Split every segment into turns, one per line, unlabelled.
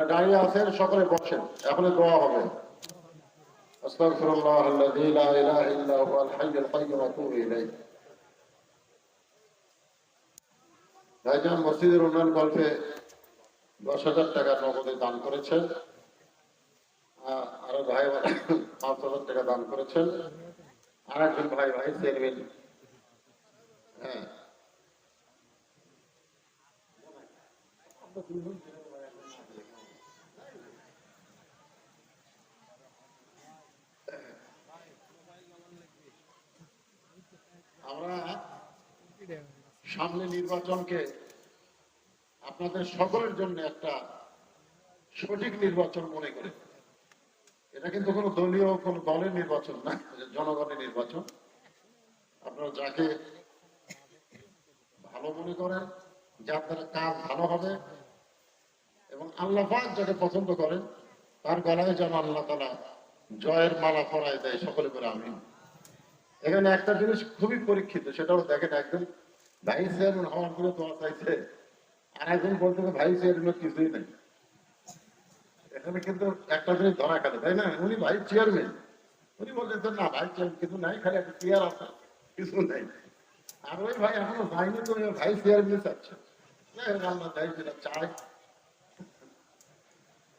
যারা দাঁড়িয়ে আছেন সকলে বসেন এখন দোয়া হবে أستغفر الله الذي لا إله إلا هو الحي القيوم وأتوب إليه ভাইজান মসজিদের উন্নয়ন কল্পে দশ হাজার টাকা নগদে দান করেছেন আহ, আরো ভাই পাঁচ হাজার টাকা দান করেছেন আর একজন ভাই ভাই চেয়ারম্যান হ্যাঁ সামনে নির্বাচনকে আপনাদের সকলের জন্য একটা সঠিক নির্বাচন মনে করি। এটা কিন্তু কোনো দলীয়, কোন দলের নির্বাচন না জনগণের নির্বাচন। আপনারা যাকে ভালো মনে করেন যার দ্বারা কাজ ভালো হবে, এবং আল্লাহ যাকে পছন্দ করেন, তার গলায় যেন আল্লাহ তালা জয়ের মালা পরায় দেয়, সকলে করে আমি এখানে একটা জিনিস খুবই পরীক্ষিত, সেটাও দেখেন একজন ভাই চেয়ারম্যান হওয়ার জন্য তোমার চাইছে আর একজন বলতে হবে, ভাই চেয়ারম্যান কিছুই নেই এখানে কিন্তু একটা জিনিস ধরা খালে তাই না উনি ভাই চেয়ারম্যান উনি বলছেন যে, না ভাই চেয়ারম্যান কিছু নাই খালি একটা চেয়ার আছে কিছু নেই আর ওই ভাই এখনো যায়নি তো ওই ভাই চেয়ারম্যান চাচ্ছে না এরকম আল্লাহ চাই যেটা চাই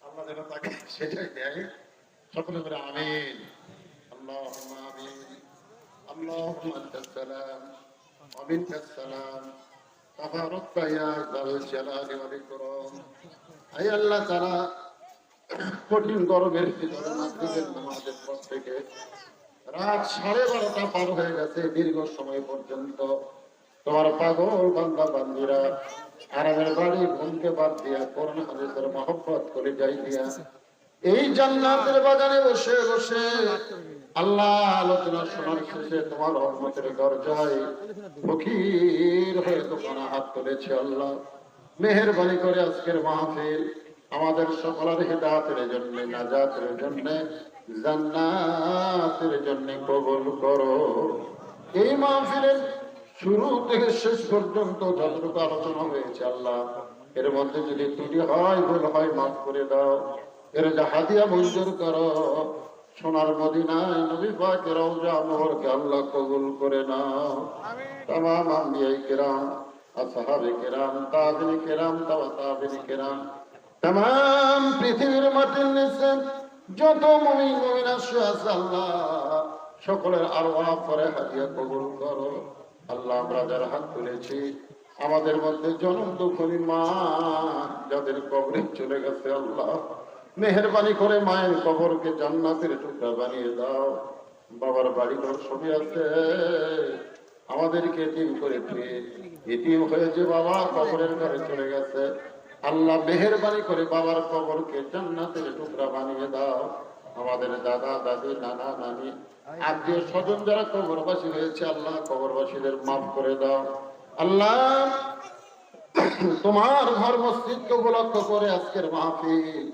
আল্লাহ যেটা তাকে সেটাই দেয় সকলে করে আমিন আল্লাহ আমিন اللهم انت السلام ومنك السلام تبارك يا ذا الجلال والاكرام اي الله تعالى কঠিন গরমের ভিতরে মাগরিবের নামাজের পর থেকে রাত সাড়ে বারোটা পার হয়ে গেছে দীর্ঘ সময় পর্যন্ত তোমার পাগল বান্দা বান্দিরা আরামের বাড়ি ঘুমকে বাদ দিয়া করোন হাদিসের মহব্বত করে যাই দিয়া এই জান্নাতের বাগানে বসে বসে আল্লাহ আলোচনা শোনার শেষে তোমার রহমতের দরজায় ফকির হয়ে দোকানে হাত তুলেছে আল্লাহ। মেহরবানি করে আজকের মাহফিল আমাদের সকলের হিদায়াতের জন্য, নাজাতের জন্য, জান্নাতের জন্য কবুল করো। এই মাহফিলের শুরু থেকে শেষ পর্যন্ত যতটুকু আলোচনা হয়েছে আল্লাহ, এর মধ্যে যদি ত্রুটি হয়, ভুল হয়, মাফ করে দাও। এর যা হাদিয়া মঞ্জুর করো। সোনার মদিনায় নবী পাকের রওজা মোহরকে আল্লাহ কবুল করে নাও। তামাম আম্বিয়াই কেরাম আসহাবে কেরাম তাবিনী কেরাম তাবিনী কেরাম। পৃথিবীর মাটির নিচে যত মুমিন মুমিন আসে আল্লাহ। সকলের আরও পরে হাদিয়া কবুল করো। আল্লাহ আমরা যারা হাত তুলেছি আমাদের মধ্যে জনম দুঃখী মা যাদের কবরে চলে গেছে আল্লাহ। মেহরবানি করে মায়ের কবরকে জান্নাতের টুকরা বানিয়ে দাও। বাবার বাড়ি ঘর সবই আছে আমাদেরকে এটিম করে দিয়ে এটিম হয়েছে বাবা, কবরের ঘরে চলে গেছে। আল্লাহ মেহরবানি করে বাবার কবরকে জান্নাতের টুকরা বানিয়ে দাও। আমাদের দাদা, দাদি, নানা, নানি, আত্মীয় স্বজন যারা কবরবাসী হয়েছে, আল্লাহ কবরবাসীদের মাফ করে দাও। আল্লাহ, তোমার ঘর মসজিদকে উপলক্ষ করে আজকের মাহফিল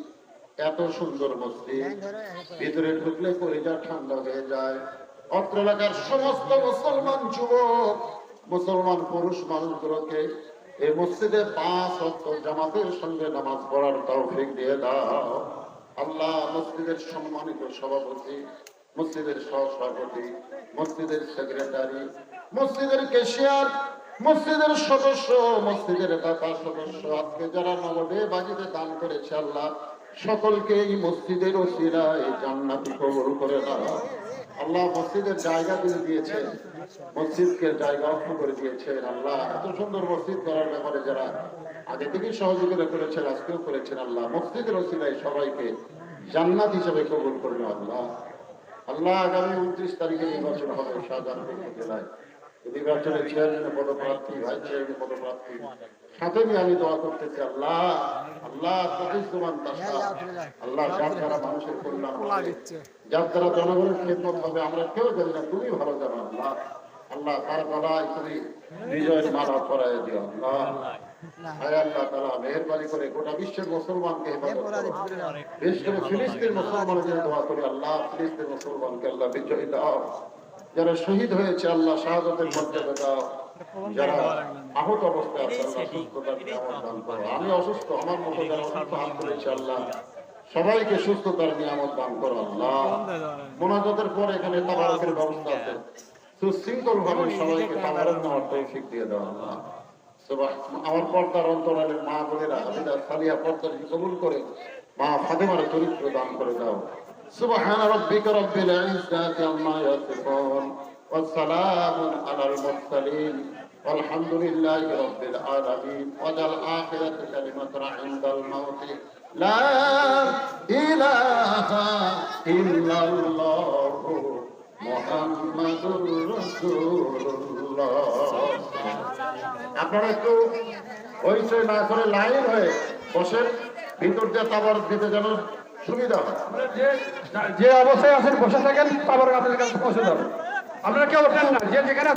এত সুন্দর মসজিদ। ভিতরে ঢুকলে পরিজা ঠান্ডা হয়ে যায়। অত্র এলাকার সমস্ত মুসলমান যুবক মুসলমান পুরুষ মানুষগুলোকে এই মসজিদে পাঁচ অক্ট জামাতের সঙ্গে নামাজ পড়ার তৌফিক দিয়ে দাও। আল্লাহ মসজিদের সম্মানিত সভাপতি মসজিদের সহসভাপতি মসজিদের সেক্রেটারি মসজিদের কেশিয়ার মসজিদের সদস্য মসজিদের দাতা সদস্য। আজকে যারা নবদে বাজিতে দান করেছে আল্লাহ সকলকে এই মসজিদের ওসিলায় জান্নাতি কবুল করে দাও। আল্লাহ মসজিদের জায়গা দিয়ে দিয়েছে মসজিদকে জায়গা অর্থ করে দিয়েছেন আল্লাহ। এত সুন্দর মসজিদ করার ব্যাপারে যারা আগে থেকে সহযোগিতা করেছেন, আজকেও করেছেন আল্লাহ। মসজিদের ওসিলায় সবাইকে জান্নাত হিসেবে কবুল করবে আল্লাহ। আল্লাহ আগামী উনত্রিশ তারিখে নির্বাচন হবে শাহজাহানপুর জেলায় নির্বাচনের চেয়ারম্যান পদপ্রার্থী ভাইস চেয়ারম্যান পদপ্রার্থী সাথে নিয়ে আমি দোয়া করতেছি আল্লাহ আল্লাহ প্রতিষ্ঠমান আল্লাহ যার দ্বারা মানুষের কল্যাণ হবে যার দ্বারা জনগণের খেদমত হবে আমরা কেউ জানি না তুমি ভালো জানো আল্লাহ। আল্লাহ তার গলায় তুমি বিজয়ের মালা পরাই দিও আল্লাহ। আল্লাহ। তারা মেহরবানি করে গোটা বিশ্বের মুসলমানকে বিশেষ করে। ফিলিস্তিন মুসলমানের দোয়া করি আল্লাহ ফিলিস্তিন মুসলমানকে আল্লাহ বিজয় দাও। যারা শহীদ হয়েছে, আল্লাহ শাহাদতের মর্যাদা দাও। যারা আহত অবস্থায় আছে, আল্লাহ আমি অসুস্থ, আমার মতো যারা অসুস্থ হাত করেছে, আল্লাহ সবাইকে সুস্থতার নিয়ামত দান করো, আল্লাহ। মোনাজাতের পর এখানে তাবারকের ব্যবস্থা আছে। সুশৃঙ্খল ভাবে সবাইকে তাবারক নেওয়ার তৌফিক দিয়ে দাও, আল্লাহ। আমার পর্দার অন্তরালের মা বোনেরা আবিদা সালিয়া পর্দাকে কবুল করে মা ফাতেমার চরিত্র দান করে দাও। সুবহান রাব্বিকা রব্বিল ইজ্জাতি আম্মা ইয়াসিফুন ওয়া সালামুন আলাল মুরসালিন والحمد لله رب العالمين وجعل آخرة كلمتنا عند الموت لا إله إلا الله محمد رسول الله আপনারা একটু হইচই না করে লাইন হয়ে বসে ভিতর দিয়ে তাবার দিতে যেন সুবিধা হয়
যে অবস্থায় আছেন, বসে থাকেন তারপর আপনাদের কাছে পৌঁছে আপনারা কেউ ওঠেন না। যে যেখানে